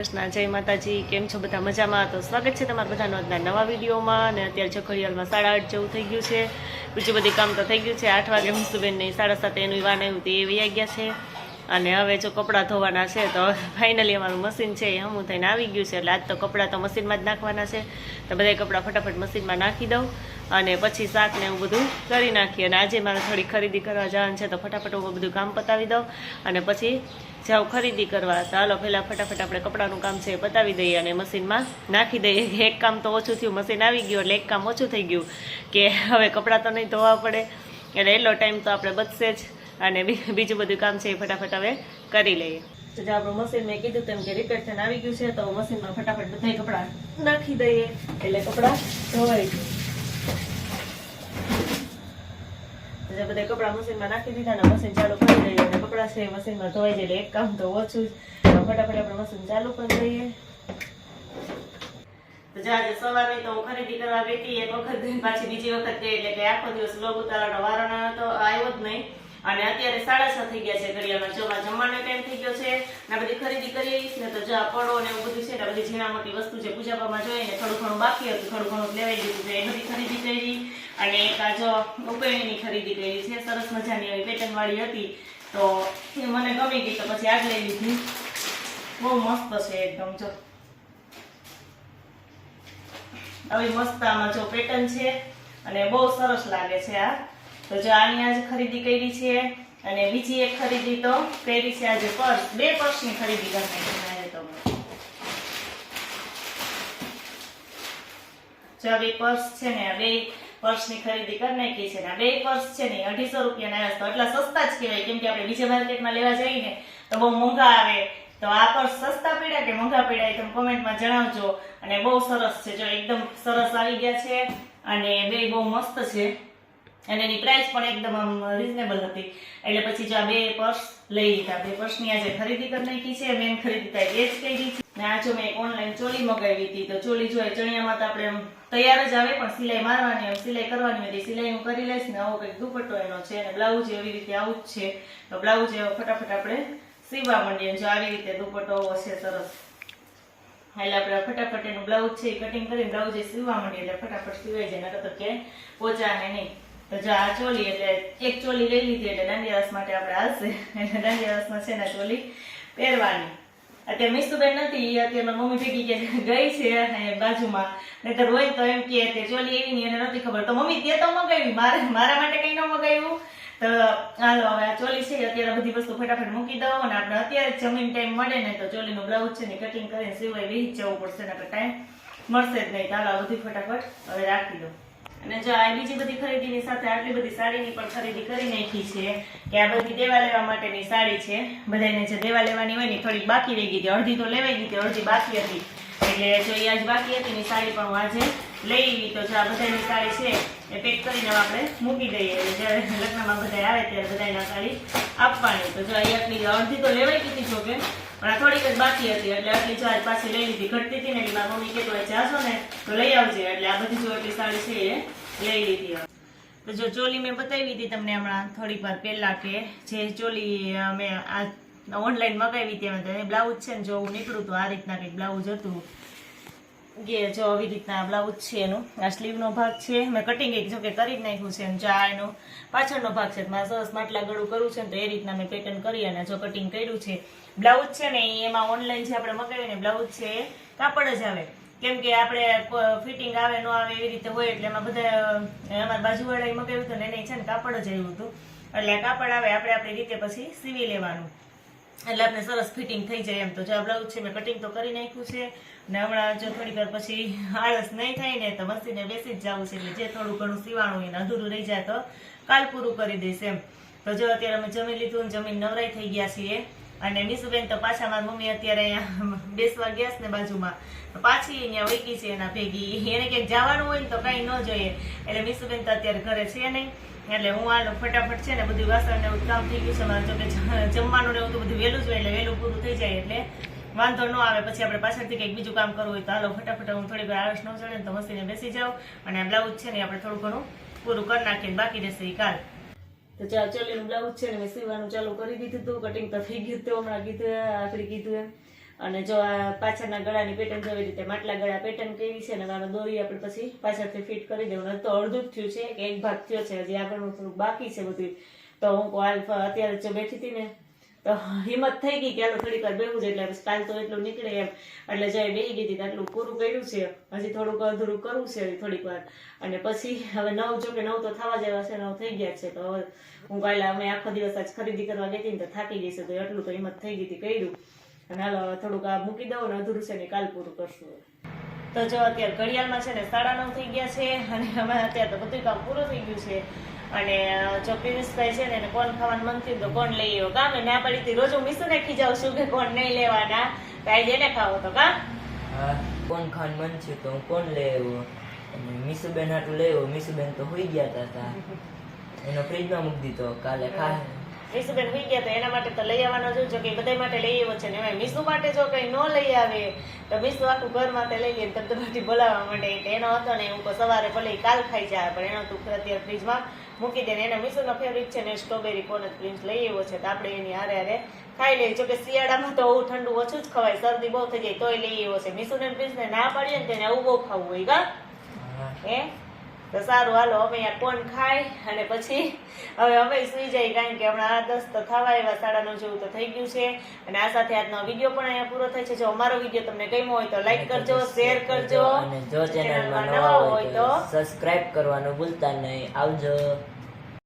કૃષ્ણ, જય માતાજી, કેમ છો બધા મજામાં? તો સ્વાગત છે તમારા બધાનો આજના નવા વિડીયોમાં અને અત્યારે જો સાડા આઠ જેવું થઈ ગયું છે. બીજું બધી કામ તો થઈ ગયું છે. આઠ વાગે મુસ્તુબેનની સાડા સાતે એનું વાન આવ્યું તે એ વૈયા ગયા છે. અને હવે જો કપડાં ધોવાના છે, તો ફાઇનલી અમારું મશીન છે એ હમું થઈને આવી ગયું છે. એટલે આજ તો કપડાં તો મશીનમાં જ નાખવાના છે. તો બધા કપડાં ફટાફટ મશીનમાં નાખી દઉં અને પછી શાક ને એવું બધું કરી નાખીએ અને આજે મારે થોડી ખરીદી કરવા જવાનું છે, તો ફટાફટ હું બધું કામ પતાવી દઉં અને પછી જાઉં ખરીદી કરવા. તો હાલો, પહેલાં ફટાફટ આપણે કપડાનું કામ છે એ પતાવી દઈએ અને મશીનમાં નાખી દઈએ. એક કામ તો ઓછું થયું મશીન આવી ગયું, એટલે એક કામ ઓછું થઈ ગયું કે હવે કપડાં તો નહીં ધોવા પડે. એટલે એટલો ટાઈમ તો આપણે બચશે જ. અને બીજું બધું કામ છે એ ફટાફટ હવે કરી લઈએ. તો જો આપણું મશીન મેં કીધું તેમ કે રિપેર આવી ગયું છે, તો મશીનમાં ફટાફટ બધા કપડાં નાખી દઈએ. એટલે કપડાં ધોવાઈ જાય બધા કપડાં મશીનમાં નાખી દીધા ને મશીન ચાલુ કરી દઈએ. અને કપડાં છે મશીનમાં ધોવાઈ જાય એક કામ તો ઓછું જ. ફટાફટ આપણે મશીન ચાલુ કરી દઈએ. તો જો આજે સવારે તો હું ખરીદી કરવા ગઈ એક વખત પાછી બીજી વખત ગઈ, એટલે કે આખો દિવસ લોગ ઉતારવાનો વારો ન હતો, આવ્યો જ નહીં. અને અત્યારે સાડા છ થઈ ગયા છે ઘડિયાળમાં જમવા જમવાનો ટાઈમ થઈ ગયો છે. ને બધી ખરીદી કરી ને તો જો આ પડો ને એવું બધું છે ને બધી ઝીણા મોટી વસ્તુ છે પૂજાપામાં જોઈએ ને થોડું ઘણું બાકી હતું, થોડું ઘણું લેવાઈ ગયું છે. એ ખરીદી કરી અને એક આ જો ઉપેણીની ખરીદી કરી છે. સરસ મજાની એવી પેટર્ન વાળી હતી. તો એ મને ગમી ગઈ તો પછી આગ લઈ લીધી. બહુ મસ્ત છે એકદમ, જો. આવી મસ્ત આમાં જો પેટર્ન છે અને બહુ સરસ લાગે છે આ. તો જો આની આજે ખરીદી કરી છે અને બીજી એક ખરીદી તો કરી છે આજે પર્સ. બે પર્સની ખરીદી કરી નાખી તો. જો બે પર્સ છે ને, આ બે પર્સની ખરીદી કરી નાખી છે ને, આ બે પર્સ છે ને અઢીસો રૂપિયાના તો એટલા સસ્તા જ કહેવાય. કેમ આપણે બીજા માર્કેટમાં લેવા જઈએ ને, તો બહુ મોંઘા આવે. તો આ પર્સ સસ્તા પડ્યા કે મોંઘા પડ્યા એ તમે કોમેન્ટમાં જણાવજો. અને બહુ સરસ છે. જો એકદમ સરસ આવી ગયા છે અને બે બહુ મસ્ત છે. અને એની પ્રાઇસ પણ એકદમ આમ રિઝનેબલ હતી. એટલે પછી જો આ બે પર્સ લઈ લીધા. બે પર્સની આજે ખરીદી કરી નાખી છે. મેં ખરીદી થાય એ જ કરી છે. આ જો મેં ઓનલાઈન ચોલી મગાવી હતી. તો ચોલી જો ચણિયામાં તો આપણે તૈયાર જ આવે, પણ સિલાઈ મારવાની હોય, સિલાઈ કરવાની હોય સિલાઈ હું કરી લઈશ ને આવો કંઈક દુપટ્ટો એનો છે અને બ્લાઉઝ એવી રીતે આવું જ છે. તો બ્લાઉઝ એવો ફટાફટ આપણે સીવવા માંડીએ. જો આવી રીતે દુપટ્ટો હશે સરસ. એટલે આપણે ફટાફટ એનું બ્લાઉઝ છે એ કટિંગ કરીને બ્લાઉઝ એ સીવવા માંડીએ એટલે ફટાફટ સીવાઈ જાય. નકર તો ક્યાંય પોચાને નહીં. તો જો આ ચોલી એટલે એક ચોલી લઈ લીધી એટલે નાની રસ માટે આપણે હાલશે. એટલે નાની રસમાં છે ને ચોલી પહેરવાની. અત્યારે મિસ્તુબેન નથી અત્યારે મમ્મી ભેગી કે ગઈ છે બાજુમાં બાજુમાં. તો હોય તો એમ કે તે ચોલી એવી ની એને નથી ખબર. તો મમ્મી તે તો મગાવી, મારે, મારા માટે કંઈ ન મગાવ્યું. તો હાલો, હવે આ ચોલી છે, અત્યારે બધી વસ્તુ ફટાફટ મૂકી દઉં અને આપણે અત્યારે જમીન ટાઈમ મળે ને તો ચોલીનું બ્લાઉઝ છે ને કટિંગ કરીને સિવાય વી જવું પડશે ને આપણે ટાઈમ મળશે જ નહીં. ચાલો આ બધી ફટાફટ હવે રાખી દો અને જો આ બીજી બધી ખરીદીની સાથે આટલી બધી સાડીની પણ ખરીદી કરી નાખી છે, કે આ બધી દેવા લેવા માટેની સાડી છે બધાને જે દેવા લેવાની હોય ને થોડીક બાકી રહી ગઈ હતી, અડધી તો લેવાઈ ગઈ હતી, અડધી બાકી હતી. એટલે જો એ આજ બાકી હતી ની સાડી પણ હું આજે લઈ લીધી તો જો બધા સાડી છે. એ પેક કરીને આપણે મૂકી દઈએ. એટલે જ્યારે લગ્નમાં બધા આવે ત્યારે બધાના સાડી આપવાની. તો જો આટલી અડધી તો લેવાઈ ગઈ હતી જોકે પણ આ થોડીક જ બાકી હતી. એટલે આટલી આજ પાછી લઈ લીધી. ઘટતી હતી ને એટલે મારા મમ્મી કહેતું જાશો ને, તો લઈ આવજે. એટલે આ બધી જો એટલી સાડી છે એ લઈ લીધી. તો જો ચોલી મેં બતાવી હતી તમને હમણાં થોડીક વાર પહેલાં કે જે ચોલી મેં આ ઓનલાઈન મગાવી હતી એમાં બ્લાઉઝ છે ને, જો હું નીકળું તો આ રીતના કંઈક બ્લાઉઝ હતું. કે જો આવી રીતના બ્લાઉઝ છે એનું. આ સ્લીવનો ભાગ છે. મેં કટિંગ એક જોકે કરી જ નાખ્યું છે ચા એનો પાછળનો ભાગ છે. મારે સરસ માટલા ગળું કરવું છે ને તો એ રીતના મેં પેટર્ન કરી અને જો કટિંગ કર્યું છે. બ્લાઉઝ છે ને એમાં ઓનલાઈન જે આપણે મગાવીને બ્લાઉઝ છે કાપડ જ આવે. કેમ કે આપણે ફિટિંગ આવે, ન આવે એવી રીતે હોય એટલે એમાં બધા અમારા બાજુવાળાએ મગાવ્યું હતું ને એને છે ને કાપડ જ આવ્યું હતું. એટલે કાપડ આવે, આપણે આપણી રીતે પછી સીવી લેવાનું. એટલે આપણે સરસ ફિટિંગ થઈ જાય એમ. તો જે બ્લાઉઝ છે મેં કટિંગ તો કરી નાખ્યું છે. ને હમણાં જો થોડીક વાર પછી આળસ નહીં થાય ને તો મસીને બેસી જ જવું છે. એટલે જે થોડું ઘણું સીવાણું એને અધૂરું રહી જાય તો કાલ પૂરું કરી દઈશ એમ. તો જો અત્યારે અમે જમી લીધું જમીન નવરાઈ થઈ ગયા છીએ. અને મીસુબેન તો પાછા મારી મમ્મી અત્યારે અહીંયા બેસવા ગયા ને બાજુમાં. પાછી અહીંયા વૈકી છે એના ભેગી. એને ક્યાંક જવાનું હોય ને તો કઈ ન જોઈએ. એટલે મીસુબેન તો અત્યારે ઘરે છે નહીં. એટલે હું આ ફટાફટ છે ને બધું વાસણ ને કામ થઈ ગયું છે. મારે જો જમવાનું ને એવું તો બધું વહેલું જ હોય એટલે વહેલું પૂરું થઈ જાય એટલે વાંધો ન આવે. પછી આપણે પાછળથી કંઈક બીજું કામ કરવું હોય તો હાલો ફટાફટ હું થોડી વાર આળસ ન ચડે તો મસીને બેસી જાઉં. અને આ બ્લાઉઝ છે ને આપણે થોડું ઘણું પૂરું કરી નાખીએ બાકી રહેશે એ કાલ. તો ચાલ ચોલીનું બ્લાઉઝ છે ને મેં સીવાનું ચાલુ કરી દીધું હતું કટિંગ તો થઈ ગયું હતું, હમણાં કીધું, આખરી કીધું એમ. અને જો આ પાછળના ગળાની પેટર્ન જો રીતે માટલા ગળા પેટર્ન કેવી છે ને આનો દોરી આપણે પછી પાછળથી ફિટ કરી દેવું. તો અડધું જ થયું છે કે એક ભાગ થયો છે. હજી આગળનું થોડુંક બાકી છે બધું તો હું અત્યારે જો બેઠી હતી ને તો હિંમત થઈ ગઈ કે હાલો થોડીક વાર બેવું એટલે કાલ તો એટલું નીકળે એમ. એટલે જઈ બેહી ગઈ હતી આટલું પૂરું કર્યું છે. હજી થોડુંક અધૂરું કરવું છે થોડીક વાર. અને પછી હવે નવ, જો કે નવ તો થવા જેવા છે, નવ થઈ ગયા છે. તો હવે હું કાલે અમે આખો દિવસ આજ ખરીદી કરવા ગઈ હતી તો થાકી ગઈ છે. તો એટલું તો હિંમત થઈ ગઈ હતી કર્યું. અને હાલો થોડુંક આ મૂકી દઉં ને અધૂરું છે ને કાલ પૂરું કરશું તો જો અત્યારે ઘડિયાળમાં છે ને સાડા નવ થઈ ગયા છે અને અમે અત્યારે તો બધું કામ પૂરું થઈ ગયું છે. અને જો પિયુષભાઈ છે ને એને કોણ ખાવાનું મન થયું તો કોણ લઈ આવ્યો. કામ ના પડી રોજ હું મીસુને ખીજાવું છું કે કોણ નહીં લેવાના. તો આજે એને ખાવો તો, કા? કોણ ખાવાનું મન છે તો હું કોણ લઈ આવ્યો. મીસુબેન હાટું લઈ આવ્યો. મીસુબેન તો હોઈ ગયા હતા એનો ફ્રીજમાં મૂકી દીધો. કાલે ખા મીસુબેન હોઈ ગયા તો એના માટે તો લઈ આવવાનો જો કે બધા માટે લઈ આવ્યો છે ને એમાં મીસુ માટે જો કઈ ન લઈ આવે તો મીસુ આખું ઘર માટે લઈ લે પાછી બોલાવવા માટે એટલે એનો હતો ને હું સવારે ભલે કાલ ખાઈ જાય પણ એનો તું અત્યારે ફ્રીજમાં મૂકી દે ને એના મીસુનો ફેવરિટ છે ને સ્ટ્રોબેરી કોનટ પ્રિન્સ લઈ આવ્યો છે. તો આપણે એની હારે હારે ખાઈ લઈએ. જો કે શિયાળામાં તો બહુ ઠંડુ ઓછું જ ખવાય. શરદી બહુ થઈ જાય તોય લઈ આવ્યો છે. મીસુને પ્રિન્સ ને ના પાડીએ ને તેને આવું બહુ ખાવું હોય ગા હે? તો સારું હાલો અમે અહીંયા કોણ ખાય? અને પછી હવે અમે સુઈ જાય કારણ કે હમણાં દસ તો થવા એવા સાડા નવ જેવું તો થઈ ગયું છે. અને આ સાથે આજનો વીડિયો પણ અહીંયા પૂરો થાય છે. જો અમારો વીડિયો તમને ગમ્યો હોય તો લાઈક કરજો શેર કરજો. અને જો ચેનલમાં નવા હોય તો સબસ્ક્રાઇબ કરવાનું ભૂલતા નહીં. આવજો.